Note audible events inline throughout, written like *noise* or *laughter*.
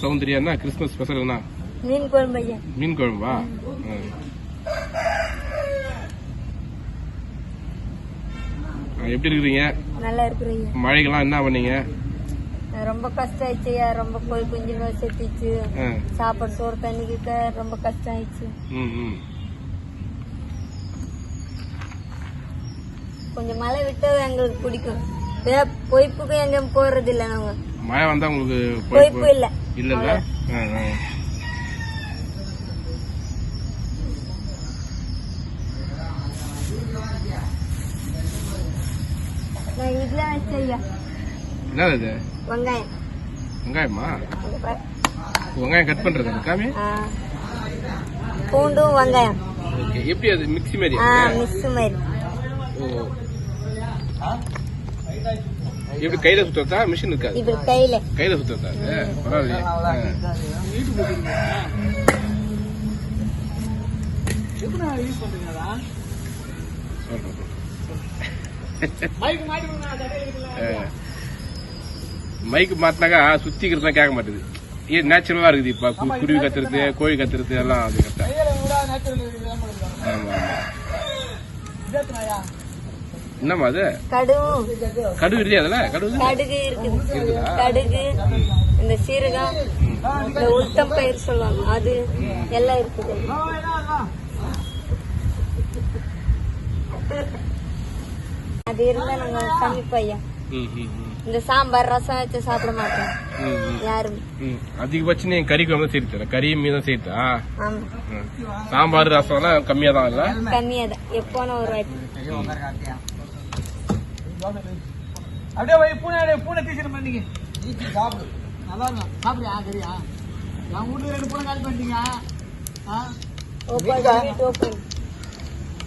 என்ன சௌந்தர்யா என்ன? Christmas special என்ன? மீன் குழம்பு மீன் குழம்பா எப்படி இருக்கிறீங்க? நல்லா இருக்கிறீங்க மழைக்கெல்லாம் என்ன பண்ணீங்க? ரொம்ப கஷ்டம் ஆயிடுச்சு ரொம்ப போய் கொஞ்சம் செத்துச்சு. சாப்பாடு சோறு தண்ணிக்கிட்ட ரொம்ப கஷ்டம் ஆயிடுச்சு கொஞ்சம் மழை விட்டா எங்களுக்கு பிடிக்கும். பொய்ப்புக்கும் எங்கேயும் போறது இல்ல நாங்க. மழை வந்தா உங்களுக்கு பொய்ப்பு இல்ல. இல்ல இல்ல. இது? வெங்காயம். வெங்காயமா. வெங்காயம். கட் பண்றது காமி? ஆ. பூண்டும் வெங்காயம். ஓகே. எப்படி அது? மிக்ஸி மாதிரி மிஸ் மாதிரி. ஓ. எப்படி கையில சுத்தறதா? மிஷின் இருக்காது. இப்படி கையில. கையில சுத்தறதா? பரவாயில்லையே. மைக் மாட்டினாக்கா சுத்திக்கிறது கேட்க மாட்டேது. இது நேச்சுரலா இருக்குது இப்ப. குருவி கத்துறது கோழி கத்துறது எல்லாம் அது கரெக்டா ஆமா ஆமா. என்னம்மா அது? கடுகு. இல்லையா அதுல? கடுகு கடுகு இருக்குது. கடுகு இந்த சீரகம் இந்த உளுத்தம் பயிர் சொல்லுவாங்க. அது எல்லாம் இருக்குது. அது இருந்தா நாங்க ம். இந்த சாம்பார் ரசம் வச்சு சாப்பிட மாட்டோம். யாரும். அதிகபட்சம் நீ கறி குழம்பு சேர்த்து கறி மீதம் சேர்த்தா? ஆமா. சாம்பார் ரசம் எல்லாம் கம்மியா தான் இல்ல கம்மியா தான் எப்போன ஒரு வாட்டி. அப்படியே போய் பூனை அப்படியே பூனை டீச்சர் பண்ணீங்க சாப்பிடு. நல்லா இருக்கும் சாப்பிடுயா சரியா? என் வீட்டுல ரெண்டு பூனை காலி பண்ணிட்டீங்க.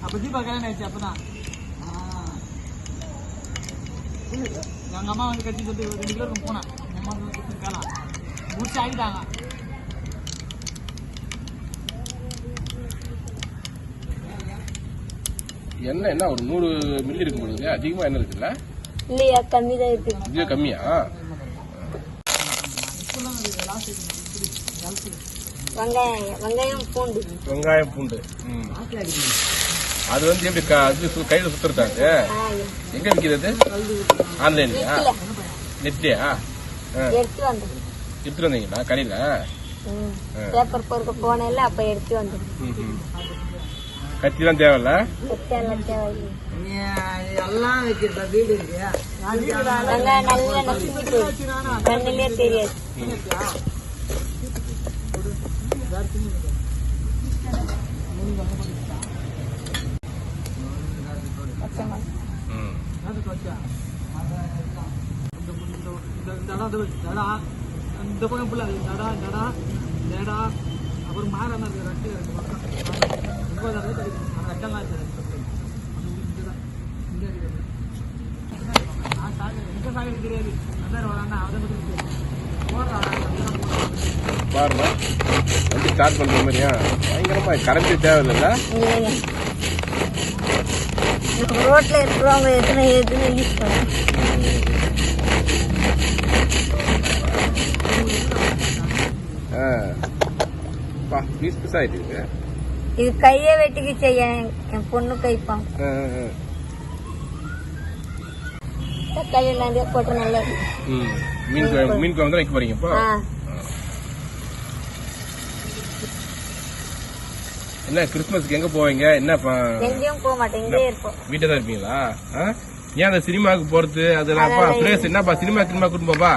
அப்ப தீபா கல்யாணம் ஆயிடுச்சு அப்பதான். ஆ. எங்க அம்மா வந்து கட்டி சொல்லிட்டு ஒரு ரெண்டு கிலோ இருக்கும் பூனை. எங்க அம்மா வந்து முடிச்சு ஆகிட்டாங்க என்ன என்ன ஒரு நூறு மில்லி இருக்கும் பொழுது அதிகமா என்ன இருக்குல்ல இல்லையா கம்மி தான் இருக்குது இது கம்மியா? வெங்காயம். வெங்காயம் பூண்டு. வெங்காயம் பூண்டு. ம். அது வந்து எப்படி அது சு- கையில ஐயா. எங்க விற்கிறது ஆன்லைன்லயா? நெட்லயா? எடுத்துட்டு வந்தீங்களா? கடையில? ம். பேப்பர் பொறுக்க போனேன்ல அப்ப எடுத்து ம். கத்திலாம் தேவையில்ல? எல்லாம் வைக்கிறதா? வீடு கண்ணிலே தெரியாது. இந்த பக்கம் ஃபுல்லா தடா தடா தடா அப்புறம் ரெண்டு எங்க சாகு தெரியாது அதான் வரானா அதை மட்டும் தெரியும் போடுறான் பாருங்க வண்டி ஸ்டார்ட் பண்ற மாதிரியா? பயங்கரமா கரண்ட் தேவையில்ல ரோட்ல இருக்கிறவங்க எத்தனை எதுன்னு யூஸ் பண்ணுவோம் பீஸ் பீஸ் ஆயிட்டு இருக்கு. இது கையை வெட்டிக்கு செய்ய என் பொண்ணு கைப்பான். தக்காளி எல்லாம் போட்டு நல்லா இருக்கு. ம். மீன் குழம்பு மீன் குழம்பு தான் வைக்க போறீங்க இப்போ? என்ன கிறிஸ்மஸ்க்கு எங்க போவீங்க? என்ன எங்கேயும் போக மாட்டேன் இங்கே இருப்போம். வீட்டை தான் இருப்பீங்களா? ஏன் அந்த சினிமாவுக்கு போறது? அதெல்லாம் பிரேஸ் என்னப்பா சினிமா சினிமா கூட்டு போப்பா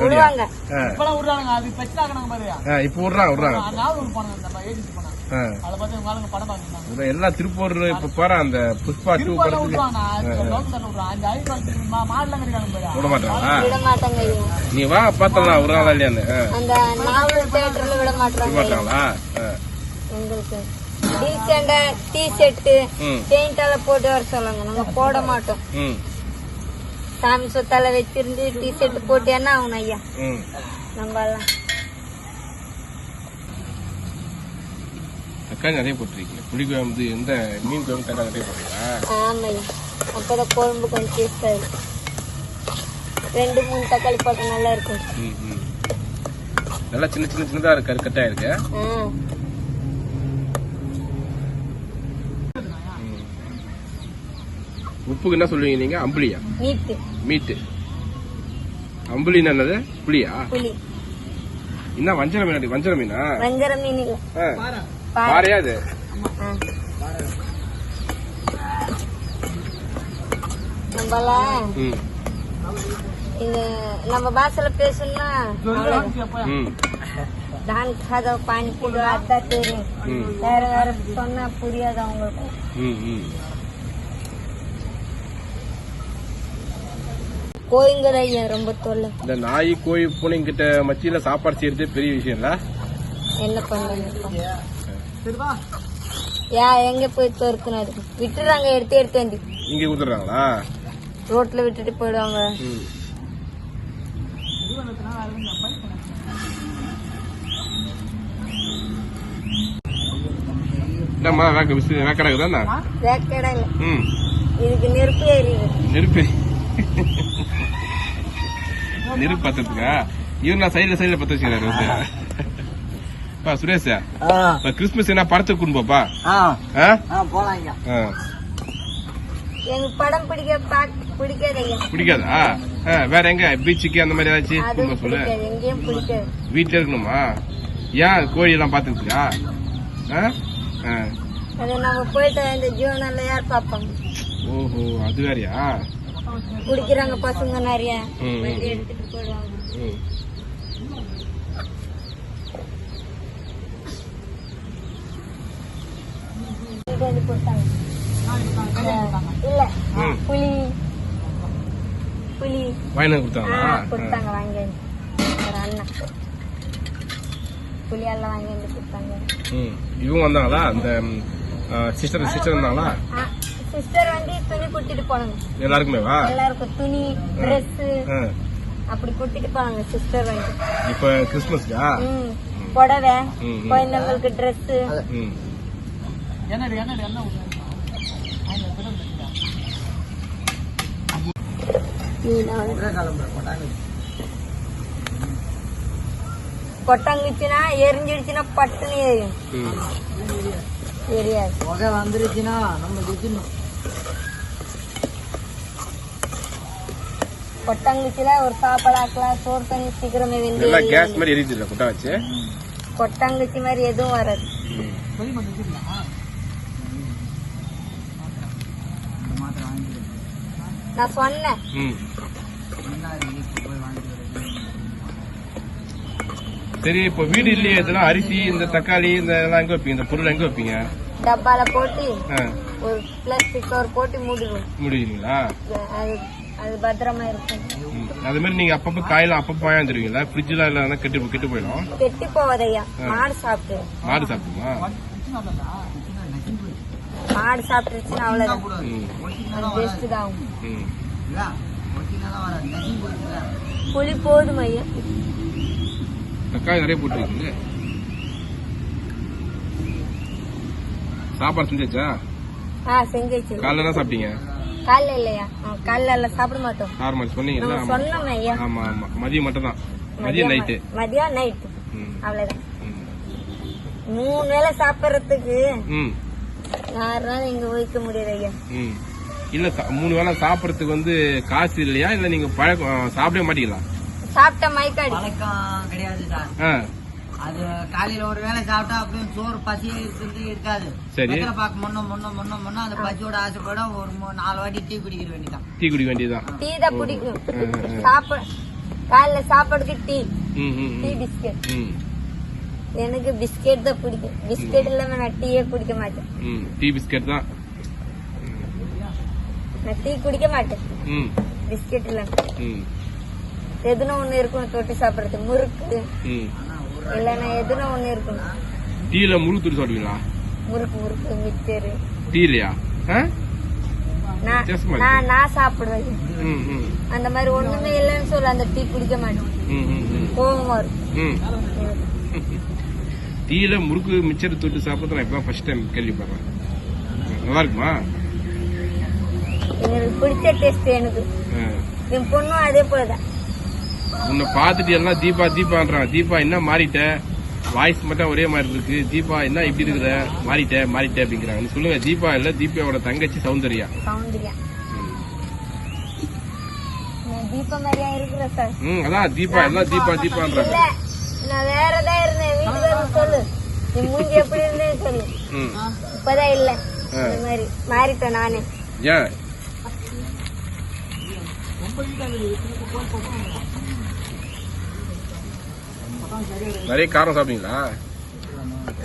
விட மாட்டாங்க? விட மாட்டாங்க விடுவாங்க ஆ. இப்பெல்லாம் விடுறாங்க அது பிரச்சனை ஆகணும் ஆ, இப்போ விடுறாங்க விடுறாங்க. ஒரு நம்ம ஏஜென்சி ஆ. அதை பார்த்து உங்க ஆளுங்க படம் இதான் எல்லாம் திருப்பூர் இப்ப போறான் அந்த புஷ்பா டூ ஐடி மாடலாம் இருக்காங்க பாரு விட மாட்டாங்களா விட மாட்டாங்க. நீ வா பார்த்தலாம் ஒரு நாள் இல்லையான்னு. அந்த நாவல் தேட்டர்ல விட விட மாட்டாங்க ஐயா. மாட்டாங்களா ஆ. எங்களுக்கு டீசெண்டா டீ ஷர்ட் போட்டு வர சொல்லுங்க. நாங்க போட மாட்டோம். சாமி சொத்தால வச்சிருந்து டீ ஷர்ட் போட்டு என்ன ஆகணும் ஐயா நம்ம தக்காளி நிறைய போட்டிருக்கீங்க. புளி குழம்பு இந்த மீன் குழம்பு தக்காளி நிறைய அப்பதான் குழம்பு கொஞ்சம் டேஸ்டா இருக்கும் ரெண்டு மூணு தக்காளி போட்டா நல்லா இருக்கும். நல்லா சின்ன சின்ன சின்னதா இருக்கு? கருக்கட்டா இருக்கு உப்புக்கு என்ன சொல்லுவீங்க நீங்க? அம்புலியா? மீட்டு. அம்புலின்னா என்னது? புளியா? புளி. என்ன வஞ்சர மீன்? வஞ்சர மீனா? வஞ்சர மீன். பாறையா அது இந்த நம்ம பாஷையில பேசணும்னா தான் கதை பானி புடு தெரியும் வேற வேற சொன்னா புரியாது அவங்களுக்கு. கோயங்கர் ஐயா ரொம்ப தொல்லை. இந்த நாய் கோழி பூனைங்க கிட்ட மத்தியில சாப்பாடு செய்யறது பெரிய விஷயம் இல்ல என்ன பண்ணுங்க யா எங்க போய் அதுக்கு விட்டுறாங்க எடுத்து எடுத்து வந்து இங்க கொடுத்துறாங்களா ரோட்ல விட்டுட்டு போயிடுவாங்க. அது என்னம்மா வேக்க விசி வேக்கடாக்கு தானே வேக்கடா இல்ல ம். இதுக்கு நெருப்பு எரியுது நெருப்பு நெருப்பு பத்துறதுக்கா இவன் நான் சைடுல சைடுல பத்த வச்சுக்கிறாரு பா சுரேஷ் இப்ப கிறிஸ்துமஸ் என்ன படத்துக்கு கொண்டு போப்பா ஆ? போலாம் ஆ. எனக்கு படம் பிடிக்காது வேற எங்க? பீச்சுக்கு அந்த மாதிரி ஏதாச்சும் போக சொல்லு. வீட்டுல இருக்கணுமா? ஏன் கோழி எல்லாம் பாத்துக்கிட்டியா ஓஹோ அது வேறயா? குடிக்கிறாங்க பசங்க நிறைய. எடுத்துட்டு போயிடுவாங்க. இல்ல. வந்து ஆ, கொடுத்தாங்களா கொடுத்தாங்க வாங்கி. ஒரு அண்ணா. புலி எல்லாம் வாங்கி கொடுத்தாங்க. இவங்க வந்தாங்களா? அந்த சிஸ்டர் சிஸ்டர் வந்தாங்களா? சிஸ்டர் வந்து துணி குட்டிட்டு போனாங்க. எல்லாருக்குமே வா? எல்லாருக்கும் துணி ட்ரெஸ். அப்படி குட்டிட்டு போனாங்க சிஸ்டர் வந்து. இப்ப கிறிஸ்துமஸ்க்கா ம். புடவை. குழந்தைங்களுக்கு ட்ரெஸ்? கொட்டாங்குச்சுன்னா எரிஞ்சிடுச்சுன்னா பட்டுன்னு எரியும். எரியாது. புகை வந்துருச்சுன்னா நம்ம குதிக்கணும் கொட்டாங்குச்சில ஒரு சாப்பாடு ஆக்கலாம் சோறு தண்ணி சீக்கிரமே வெந்து நல்லா. கேஸ் மாதிரி எரியுது இல்ல குட்டா வச்சு? கொட்டாங்குச்சி மாதிரி எதுவும் வராது. நான் சொன்னேன். சரி இப்போ வீடு இல்லையே இதெல்லாம் அரிசி இந்த தக்காளி இந்த இதெல்லாம் எங்க வைப்பீங்க? இந்த பொருள் எங்க வைப்பீங்க? டப்பால போட்டு ஒரு பிளாஸ்டிக் கவர் போட்டு மூடிடுவோம். முடியுங்களா அது பத்திரமா இருக்கும். அது மாதிரி நீங்க அப்பப்ப காயெல்லாம் அப்பப்ப வாங்கிடுவீங்களா ஃப்ரிட்ஜ்ல இல்லைன்னா கெட்டு கெட்டு போயிடும். கெட்டி போவதையா மாடு சாப்பிட்டு மாடு சாப்பிடுமா? மாடு சாப்பிட்டுருச்சுன்னா அவ்வளவுதான். பெஸ்ட் தான் புளி போதும் ஐயா. தக்காளி நிறைய போட்டுருக்கீங்க. சாப்பாடு செஞ்சாச்சா? ஆ செஞ்சு வச்சிருக்கோம் காலைல தான் சாப்பிட்டீங்க? காலைல இல்லையா? காலைல எல்லாம் சாப்பிட மாட்டோம். நார்மல் ஆமா. சொன்னோம் ஐயா. ஆமா ஆமா. மதியம் மட்டும் தான் மதியம் நைட்டு மதியம் நைட்டு ம். அவ்வளவுதான். ம். மூணு வேளை சாப்பிடறதுக்கு ம். ஆறு நாள் இங்க வைக்க முடியாது ஐயா. ம். இல்ல மூணு வேளை சாப்பிடறதுக்கு வந்து காசு இல்லையா? இல்ல நீங்க பழக்கம் சாப்பிடவே மாட்டீங்களா? சாப்பிட்ட மயக்காடி பழக்கம் கிடையாது அது காலையில ஒரு வேளை சாப்பிட்டா அப்படியே சோறு பசி இருக்கிறது இருக்காது. வெத்தலை பாக்கு முன்ன முன்ன முன்ன முன்ன அந்த பசியோட ஆசைப்பட ஒரு நாலு வாட்டி டீ குடிக்கிற வேண்டியதான் டீ குடிக்க வேண்டியதுதான். டீ தான் பிடிக்கும். சாப்பிட காலைல சாப்பாடுக்கு டீ. டீ. பிஸ்கெட். எனக்கு பிஸ்கெட் தான் பிடிக்கும். பிஸ்கெட் இல்லாம நான் டீயே குடிக்க மாட்டேன். டீ பிஸ்கட் தான். நான் டீ குடிக்க மாட்டேன். பிஸ்கெட் இல்லாம. ம், எதுனா ஒண்ணு இருக்கணும் தொட்டு சாப்பிடறது. முறுக்கு. ம். இல்லைன்னா எதுனா ஒண்ணு இருக்கணும் டீல முழு துணி சாப்பிடுவீங்களா முறுக்கு முறுக்கு மிச்சரு டீ இல்லையா ஆ? நான். நான் சாப்பிடுவேன் அந்த மாதிரி ஒண்ணுமே இல்லைன்னு சொல்ல அந்த டீ குடிக்க மாட்டேன் ம், ம், ம். கோவமா வரும். *laughs* டீல முறுக்கு மிச்சர் தொட்டு சாப்பிட்றது நான் இப்பதான் ஃபர்ஸ்ட் டைம் கேள்விப்படுறேன் நல்லா இருக்குமா எனக்கு பிடிச்ச டேஸ்ட் எனக்கு. என் பொண்ணும் அதே போலதான் உன்னை பார்த்துட்டு எல்லாம் தீபா தீபான்றான். தீபா என்ன மாறிட்ட? வாய்ஸ் மட்டும் ஒரே மாதிரி இருக்கு. தீபா என்ன இப்படி இருக்குத மாறிட்ட மாறிட்ட அப்படிங்கிறாங்க. நீ சொல்லுங்க தீபா இல்ல தீபாவோட தங்கச்சி சௌந்தர்யா? சௌந்தர்யா. நான் தீபா மாதிரியா இருக்கிறேன் சார். ம் அதான் தீபா எல்லாம் தீபா தீபான்றாங்க நான் வேறதான் இருந்தேன். வீட்டுக்கு சொல்லு. நீ மூஞ்சி எப்படி இருந்தேன்னு சொல்லு. ம். இப்பதான் இல்ல. ஆ. இந்த மாதிரி மாறிட்டேன் நானு. ஏன்? நிறைய காரம் சாப்பிட்டீங்களா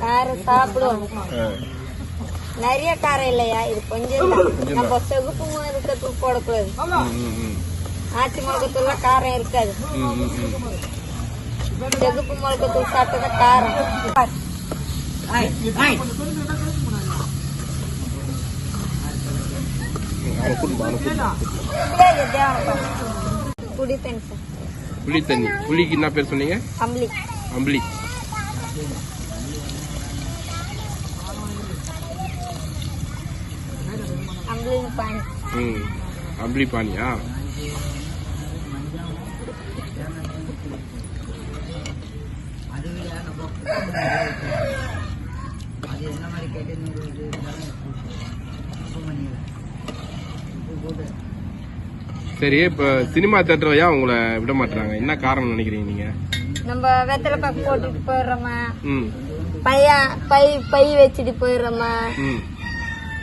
காரம் சாப்பிடுவோம். நிறைய காரம் இல்லையா இது கொஞ்சம். நம்ம செகுப்பு மிளகத்தூள் போடக்கூடாது. ஆச்சி மிளகத்தூள்ல காரம் இருக்காது. செகுப்பு மிளகத்தூள் சாப்பிட்டா காரம் ஐய், ஐய். அவனை கூட்டிட்டு அவனை கூட்டிட்டு இல்ல, இது தேவனப்பா. குடி தண்ணி சார் புளி தண்ணி. புளிக்கு என்ன பேர் சொன்னீங்க? அம்பளி அம்பளி அம்பளி பானி ம் அம்பளி பானியா அது விட நம்ம அது என்ன மாதிரி கேட்டு நூறு இது இதெல்லாம் உப்பு பண்ணிடுறேன். உப்பு போட்டு சரி இப்ப சினிமா தேட்டர் ஏன் உங்களை விட மாட்டாங்க என்ன காரணம் நினைக்கிறீங்க நீங்க? நம்ம வெத்தலை பாக்கு போட்டுட்டு போயிடுறோமா. ம். பையன் பை பை வச்சுட்டு போயிடுறோமா.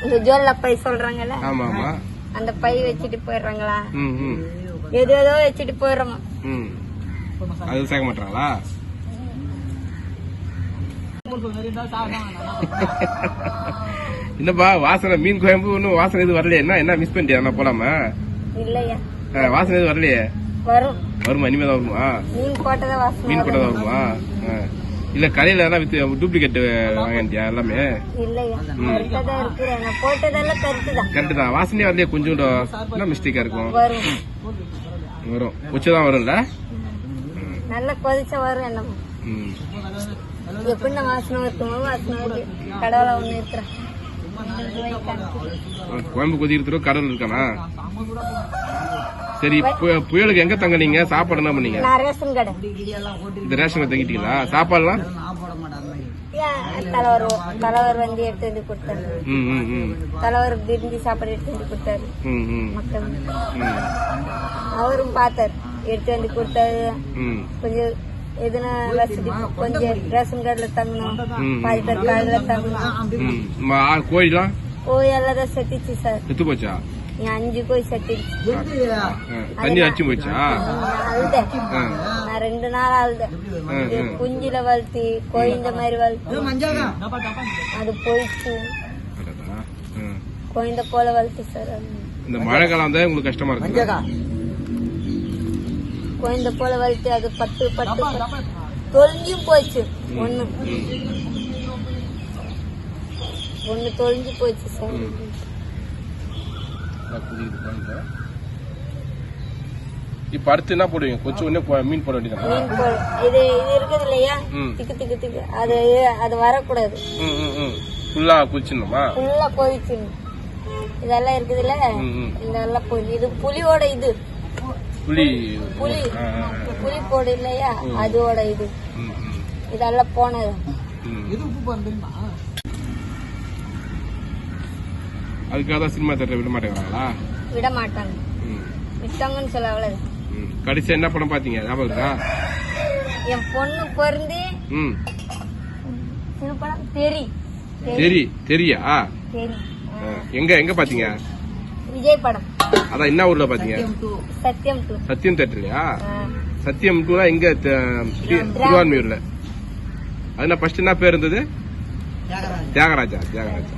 இந்த ஜுவல்ல பை சொல்றாங்கல்ல? ஆமா ஆமா. அந்த பை வச்சுட்டு போயிடுறாங்களா? எது ஏதோ வச்சுட்டு போயிடுறோமா. அது சேர்க்க மாட்டாங்களா? *laughs* என்னப்பா வாசனை மீன் குழம்பு ஒன்றும் வாசனை எதுவும் வரலையே? என்ன என்ன மிஸ் பண்ணிட்டியா? போலாமா? இல்லையா? வாசனை எதுவும் வரலையே? வரும். வருமா? இனிமே தான் வருமா? மீன் போட்டதா வாசனை மீன் கூட வரும். இல்ல கடையில எல்லாம் வித்து டூப்ளிகேட் வாங்கிட்டியா எல்லாமே? இல்லையா? போட்டதெல்லாம் கரெக்டு தான். வாசனையே வரலையே என்ன மிஸ்டேக்கா இருக்கும்? வரும். உச்சதான் வரும்ல? நல்லா கொதிச்சா வரும் என்ன எப்படி வாசனை வாசனை கடவுள ஒண்ணு இருக்கிறேன் குழம்பு கொதிக்கிறதுக்கு கடல் இருக்கானா? சரி புயலுக்கு எங்க தங்குனீங்க? சாப்பாடு என்ன பண்ணீங்க? இந்த ரேஷன் கடை தங்கிட்டீங்களா? சாப்பாடுலாம்? தலைவர் தலைவர் வந்து எடுத்து வந்து கொடுத்தாரு. தலைவர் விரும்பி சாப்பாடு எடுத்து வந்து கொடுத்தாரு. ம் ம். மக்கள். ம். அவரும் பார்த்தாரு. எடுத்து வந்து கொடுத்தாரு. ம். கொஞ்சம் எதுனா வசதி கொஞ்சம் ரேஷன் கார்டுல தங்கணும். பாதி பேர் கார்டுல தங்கணும். ம். மா- ஆ, கோழிலாம் கோய் எல்லாம் செத்துச்சு சார் செத்து போச்சா என் அஞ்சு கோய் செத்துச்சு ஆ, தண்ணி அடிச்சு போச்சா நான் அழுதேன் நான் ரெண்டு நாள் அழுதேன். குஞ்சில வளர்த்தி கோய் இந்த மாதிரி வளர்த்தி அது போயிடுச்சு. குழந்தை போல வளர்த்து சார். இந்த மழை காலம் தான் உங்களுக்கு கஷ்டமா இருக்கு குழந்தை போல வளர்த்து அது பத்து பத்து தொலைஞ்சும் போச்சு ஒண்ணு ஒண்ணு தொலைஞ்சு போச்சு சார். இப்ப அடுத்து என்ன போடுவீங்க? கொஞ்சம் உடனே மீன் போட போல் இது இது இருக்குது இல்லையா. திக்கு திக்கு திக்கு. அது அது வரக்கூடாது. ஃபுல்லா குளிச்சிடணுமா? ஃபுல்லா போயிடுச்சு இதெல்லாம் இருக்குதுல்ல ம், ம். இதெல்லாம் போய் இது புலியோட இது. புளி. ஆ. புலி போடு இல்லையா? அதோட இது. இதெல்லாம் போனது. அதுக்காக தான் சினிமா தேட்டர் விட மாட்டேங்கிறாங்களா? விட மாட்டாங்க. விட்டாங்கன்னு சொல்ல அவ்வளவு ம். கடைசியா என்ன படம் பாத்தீங்க? ஞாபகம் இருக்கா? என் பொண்ணு பிறந்து படம் தெரி. தெரி தெரியா? எங்க எங்க பாத்தீங்க? விஜய் படம். அதான் என்ன ஊர்ல பாத்தீங்க? சத்யம் டூ. சத்தியம் தேட்டர்லயா? சத்தியம் டூ எங்க திருவான்மியூர்ல. அது என்ன ஃபர்ஸ்ட் என்ன பேர் இருந்தது? தியாகராஜா தியாகராஜா.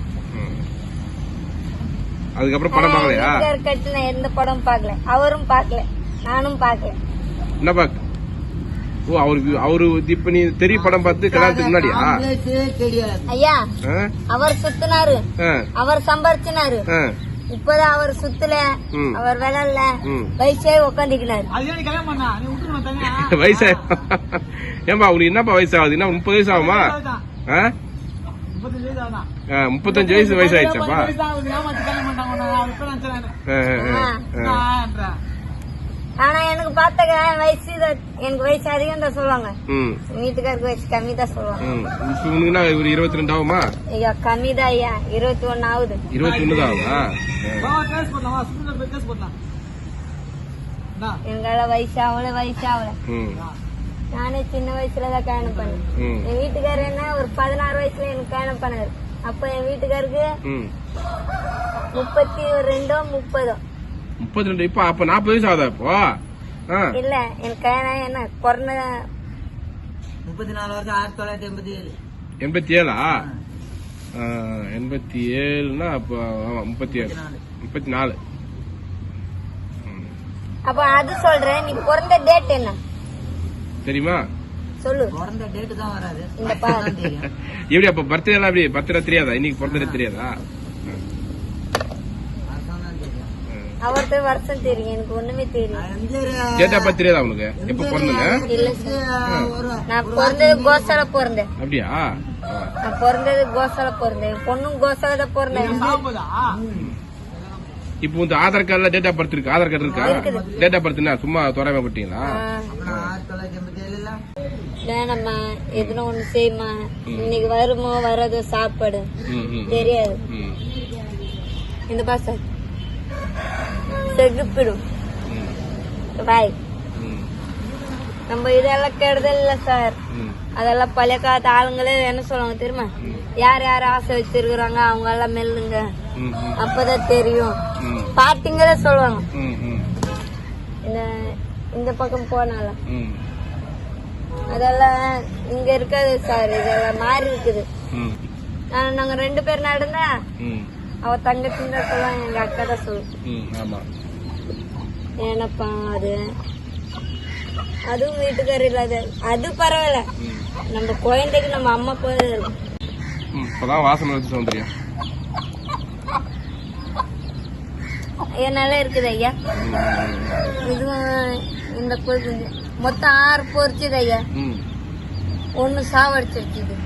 அதுக்கப்புறம் படம் பார்க்கலையா? கட்டு நான் எந்த படம் பார்க்கல. அவரும் பார்க்கல. நானும் பார்க்கல. என்ன பாக் ஓ அவருக்கு அவரு இப்ப நீ தெரிய படம் பார்த்து கல்யாணத்துக்கு முன்னாடியா? ஐயா? அவர் சுத்தினாரு. அவர் சம்பாரிச்சினாரு. இப்பதான் அவர் சுத்தல. அவர் விளையாடல ம். வயசே உக்காந்துக்கினாரு அதுதான் நீ கல்யாணம் பண்ணா? நீ விட்டுருமா தனியா? *laughs* வயசா. ஏன்பா அவனுக்கு என்னப்பா வயசு ஆகுது? என்ன முப்பது வயசு ஆகுமா? முப்பத்தஞ்சு வயசு வயசு வயசு ஆயிடுச்சாப்பா. ஆனா எனக்கு பார்த்த வயசு எனக்கு வயசு அதிகம் தான் சொல்லுவாங்க. ம். வீட்டுக்காருக்கு வயசு கம்மி தான் சொல்லுவாங்க. ஒரு இருபத்தி ரெண்டு ஆகுமா? ஐயா கம்மி தான் ஐயா. இருபத்தி ஒண்ணு ஆகுது? இருபத்தி ஒண்ணு தான் ஆகுதா எங்களால வயசு ஆகல வயசு ஆகல ம். நானே சின்ன வயசுல தான் கல்யாணம் பண்ணேன். என் வீட்டுக்காரர் என்ன ஒரு பதினாறு வயசுல எனக்கு கல்யாணம் பண்ணாரு. அப்ப என் வீட்டுக்காருக்கு முப்பத்தி ரெண்டோ முப்பதோ. முப்பத்தி ரெண்டு இப்ப அப்ப நாற்பது வயசு ஆகுதா இப்போ? இல்ல எனக்கு கல்யாணம் என்ன கொரோனா முப்பத்தி நாலு வருஷம் ஆயிரத்தி தொள்ளாயிரத்தி எண்பத்தி ஏழு. எண்பத்தி ஏழா? ஆ, எண்பத்தி ஏழுனா அப்போ ஆமா முப்பத்தி ஏழு. நாலு. முப்பத்தி நாலு. அப்ப அது சொல்றேன் நீ பிறந்த டேட் என்ன? தெரியுமா? சொல்லு. பிறந்த டேட்டு தான் வராது. இந்த பா *laughs* தான் தெரியும். எப்படி அப்ப பர்த்டே எல்லாம் எப்படி? பர்த்டே தெரியாதா? இன்னைக்கு பிறந்ததே தெரியாதா? அவர்கிட்ட வருஷம் தெரியும். எனக்கு ஒண்ணுமே தெரியும். டேட் ஆஃப் பர்த் தெரியாதா உனக்கு? எப்ப பிறந்தங்க நான் பிறந்தது கோசால பிறந்தேன். அப்படியா. நான் பிறந்தது கோசால பிறந்தேன். பொண்ணும் கோசால தான் பிறந்தேன்? இப்போ வந்து ஆதார் கார்டுல டேட் ஆஃப் பர்த் இருக்கு? ஆதார் கார்டு இருக்கா? டேட் ஆஃப் பர்த் என்ன? சும்மா தோராயமா போட்டீங்களா? வேணாம்மா எதுனா ஒண்ணு செய்யுமா? இன்னைக்கு வருமோ வராதோ சாப்பாடு. தெரியாது. இந்த பாச செகுப்பிடும் பாய் நம்ம இதெல்லாம் கெடுதல் இல்ல சார் அதெல்லாம் பழைய காலத்து ஆளுங்களே என்ன சொல்லுவாங்க தெரியுமா? யார் யார் ஆசை வச்சிருக்கிறாங்க அவங்க எல்லாம் மெல்லுங்க அப்பதான் தெரியும். ம், பாட்டிங்களே சொல்லுவாங்க இந்த இந்த பக்கம் போனாலும் ம், அதெல்லாம் இங்க இருக்காது சார் இதெல்லாம் மாறி இருக்குது. நாங்க ரெண்டு பேர் நடந்தா அவ தங்கச்சின்னு தான் சொல்லுவாங்க எங்க அக்கா தான் சொல்லும் ம், ஆமா. ஏனப்பா அது அதுவும் வீட்டுக்காரர் இல்லாத அது பரவாயில்ல. நம்ம குழந்தைக்கு நம்ம அம்மா இப்பதான் வாசனை வச்சு சௌந்தரியா என்னால இருக்குது ஐயா. இதுவும் இந்த பொழுது மொத்தம் ஆறு பொறிச்சுது ஐயா. ஒண்ணு சாவடிச்சிருச்சுது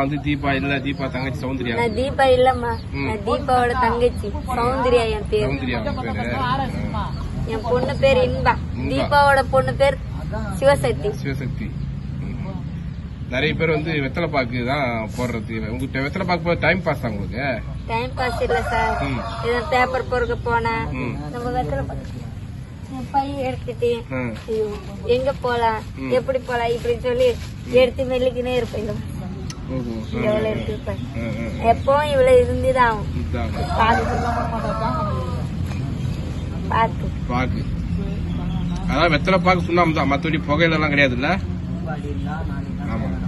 வந்து தீபா இல்ல தீபா தங்கச்சி சௌந்தரியா? நான் தீபா இல்லம்மா. நான் தீபாவோட தங்கச்சி சௌந்தர்யா என் பேர். என் பொண்ணு பேர் இன்பா. தீபாவோட பொண்ணு பேர் சிவசக்தி. சிவசக்தி. நிறைய பேர் வந்து வெத்தலை பாக்கு தான் போடுறது. உங்ககிட்ட வெத்தலை பாக்கு டைம் பாஸ் தான் உங்களுக்கு? டைம் பாஸ் இல்ல சார் பேப்பர் பொறுக்க போனேன். நம்ம வெத்தலை பையன் எடுத்துட்டு எங்க போலாம்? எப்படி போலாம்? இப்படி சொல்லி எடுத்து மெல்லிக்கினே இருப்பேன். எவ்வளவு எடுத்துருப்பேன். எப்பவும் இவ்வளவு இருந்துதான் பாக்கு. பாக்கு. அதான் வெத்தலை பாக்கு சுண்ணாம்பு தான். மத்தபடி புகையில எல்லாம் கிடையாதுல்ல? பாடிங்களா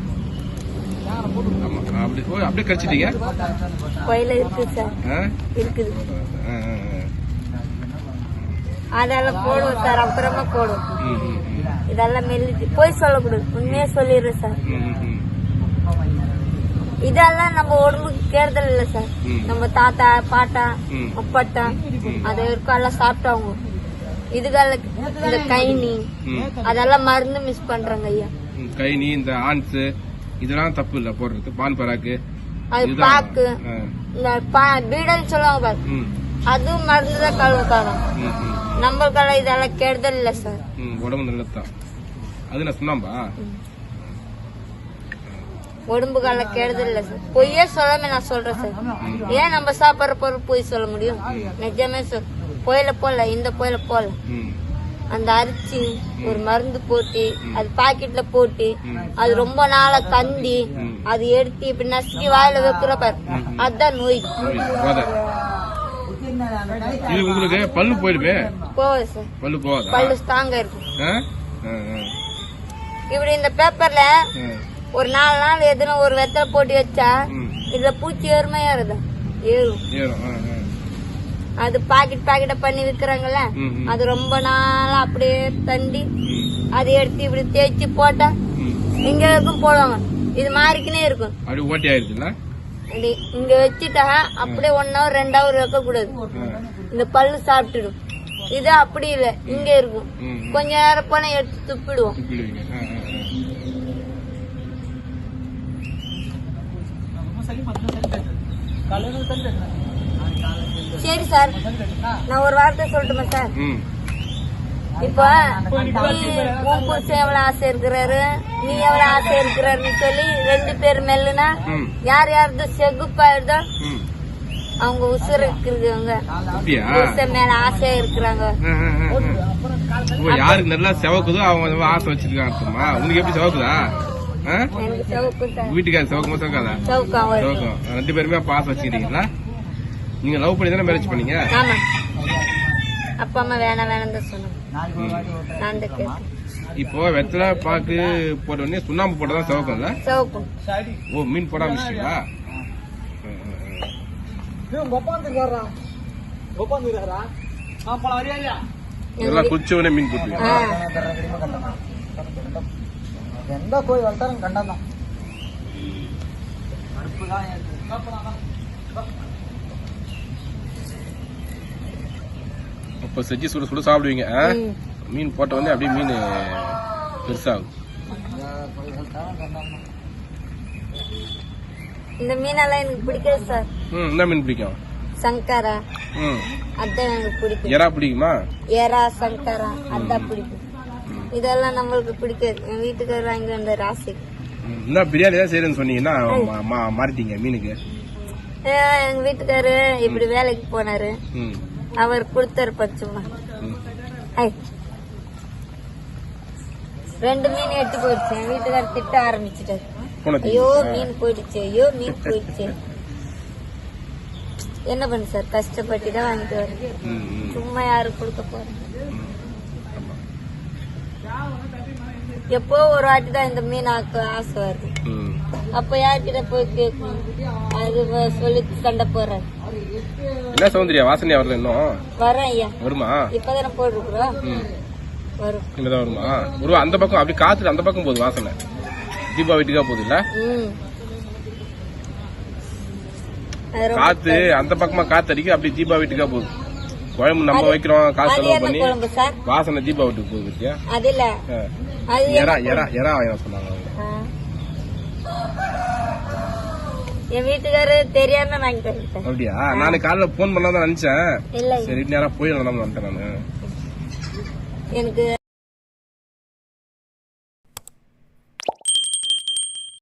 நாளைக்கு அப்படி ஓ அப்படியே கடிச்சிட்டீங்க கோயில இருக்கு சார். இருக்குது. அதெல்லாம் போடுவோம் சார். அப்புறமா போடுவோம். இதெல்லாம் மெல்லி போய் சொல்லக்கூடாது. உண்மையே சொல்லிடுறேன் சார். இதெல்லாம் நம்ம உடம்புக்கு கேடுதல் இல்ல சார். நம்ம தாத்தா பாட்டா ம். முப்பாட்டா அது வரைக்கும் எல்லாம் சாப்பிட்டவங்க. இதுகெல்லாம் இந்த கைனி அதெல்லாம் மருந்து மிஸ் பண்றாங்க ஐயா. கைனி இந்த ஆன்ஸ் இதெல்லாம் தப்பு இல்ல போடுறது. பான் பராக்கு. அது. பாக்கு. இந்த பா- பீடன்னு சொல்லுவாங்க பாரு. அதுவும் மருந்து தான் கழுவுக்காரம் ம், ம். நம்மளுக்கெல்லாம் இதெல்லாம் கெடுதல் இல்ல சார் உடம்பு நல்லதுதான். அது நான் சொன்னாம்பா உடம்புக்கெல்லாம் கெடுதல் இல்ல சார். பொய்யே சொல்லாம நான் சொல்றேன் சார். ஏன் நம்ம சாப்பிடுற பொருள் பொய் சொல்ல முடியும்? நிஜமே சொல் புயல போல இந்த புயல போல அந்த அரிசி ஒரு மருந்து போட்டு அது பாக்கெட்ல போட்டு அது ரொம்ப நாளா கந்தி அது எடுத்து இப்படி நசுக்கி வாயில வைக்கிற பாரு அதுதான் நோய் இது உங்களுக்கு பல்லு போயிடுமே போகுது சார் பல்லு போகாதா பல்லு ஸ்ட்ராங்கா இருக்கு. இப்படி இந்த பேப்பர்ல. ஒரு நாலு நாள் எதுனா ஒரு வெத்தலை போட்டு வச்சா. இதுல பூச்சி ஏறுமா ஏறுதா ஏறும் ஏறும். அது பாக்கெட் பாக்கெட்டா பண்ணி விக்கிறாங்கல்ல. அது ரொம்ப நாளா அப்படியே தண்டி அதை எடுத்து இப்படி தேய்ச்சி போட்டா. இங்க இருக்கும் போடுவாங்க. இது மாறிக்கினே இருக்கும். அப்படியே ஓட்டி ஆயிருச்சுல்ல? இப்படி இங்க வச்சுட்டா அப்படியே ஒன் ஹவர் ரெண்டு ஹவர் வைக்க கூடாது. இந்த பல்லு சாப்பிட்டுடும். இது அப்படி இல்ல. இங்க இருக்கும். கொஞ்ச நேரம் போனா எடுத்து துப்பிடுவோம். துப்பிடுவீங்க. ஆ, சரி சார். நான் ஒரு வார்த்தை சொல்லட்டுமா சார்? ம். இப்போ நீ உன் புருஷன் எவ்வளவு ஆசை இருக்கிறாரு? நீ எவ்வளவு ஆசை இருக்கிறாருன்னு சொல்லி ரெண்டு பேர் மெல்லுனா யார் யாரது செகுப்பாயிடுதோ ம். அவங்க உசுர் இருக்கிறவங்க புருஷன் மேல ஆசையா இருக்கிறாங்க. யாருக்கு நல்லா செவக்குதோ அவங்க ஆசை வச்சிருக்காங்க உனக்கு எப்படி செவக்குதா? ஆ? எனக்கு செவப்பு சார். வீட்டுக்கார செவக்குமா செவக்காதா? செவக்கம் ரெண்டு பேருமே ஆசை வச்சுக்கிறீங்களா? நீங்க லவ் பண்ணி தானே மேரேஜ் பண்ணீங்க? ஆமா. அப்பா அம்மா வேணாம் வேணாம் தான் சொன்னாங்க நான் தான் கேட்டேன். இப்போ வெத்தலை பாக்கு போட்ட உடனே சுண்ணாம்பு போட்டதான் செவக்கும்ல? செவக்கும். ஓ மீன் போடாம இல்லையா இதெல்லாம் குளிச்ச உடனே மீன் போட்டுருவீங்க ஆ. எந்த கோயில் வளர்த்தாலும் கருப்பு தான் அப்ப செஞ்சு சுட சுட சாப்பிடுவீங்க. மீன் போட்ட உடனே அப்படியே மீன் பெருசாகும். இந்த மீனெல்லாம் எனக்கு பிடிக்காது சார். ம் என்ன மீன் பிடிக்கும்? சங்கரா. ம். அதான் எனக்கு பிடிக்கும். எறா பிடிக்குமா? எறா சங்கரா அதான் பிடிக்கும். இதெல்லாம் நம்மளுக்கு பிடிக்காது. என் வீட்டுக்காரர் வாங்கி வந்த ராசி. என்ன பிரியாணி தான் செய்யறேன்னு சொன்னீங்கன்னா மாறிட்டீங்க மீனுக்கு. எங்க வீட்டுக்காரு இப்படி வேலைக்கு போனாரு. ம். அவர் கொடுத்தாரு பச்சுமா ரெண்டு மீன் எட்டு போயிடுச்சு. என் வீட்டுக்காரர் திட்ட ஆரம்பிச்சிட்டாரு. ஐயோ மீன் போயிடுச்சு. ஐயோ மீன் போயிடுச்சு. என்ன பண்ணு சார்? கஷ்டப்பட்டு தான் வாங்கிட்டு வரேன் சும்மா யாரு கொடுக்க போறேன் எப்போ ஒரு வாட்டி தான் இந்த மீன் ஆக்க ஆசை வருது. அப்ப யார்கிட்ட போய் கேட்கணும்? அது சொல்லி சண்டை போறாரு என்ன சௌந்தர்யா? வாசனையா வரல இன்னும். வரேன் ஐயா. வருமா? இப்பதானே போட்டுருக்குறோம் வரும். ஒரு அந்த பக்கம் அப்படி காத்துல அந்த பக்கம் போகுது வாசனை. தீபா வீட்டுக்கா போகுது இல்ல? காத்து அந்த பக்கமா காத்து அடிக்க அப்படி தீபா வீட்டுக்கா போகுது. குழம்பு நம்ம வைக்கிறோம் காசு செலவு பண்ணி. வாசனை தீபா வீட்டுக்கு போகுது பத்தியா? அது இல்ல. எறா வாங்க சொன்னாங்க. என் வீட்டுக்காரு தெரியாம அப்படியா? நாளைக்கு காலைல போன் பண்ணலாம் நினைச்சேன். சரி நேரா போயிடலாம் வந்துட்டேன் நானு. எனக்கு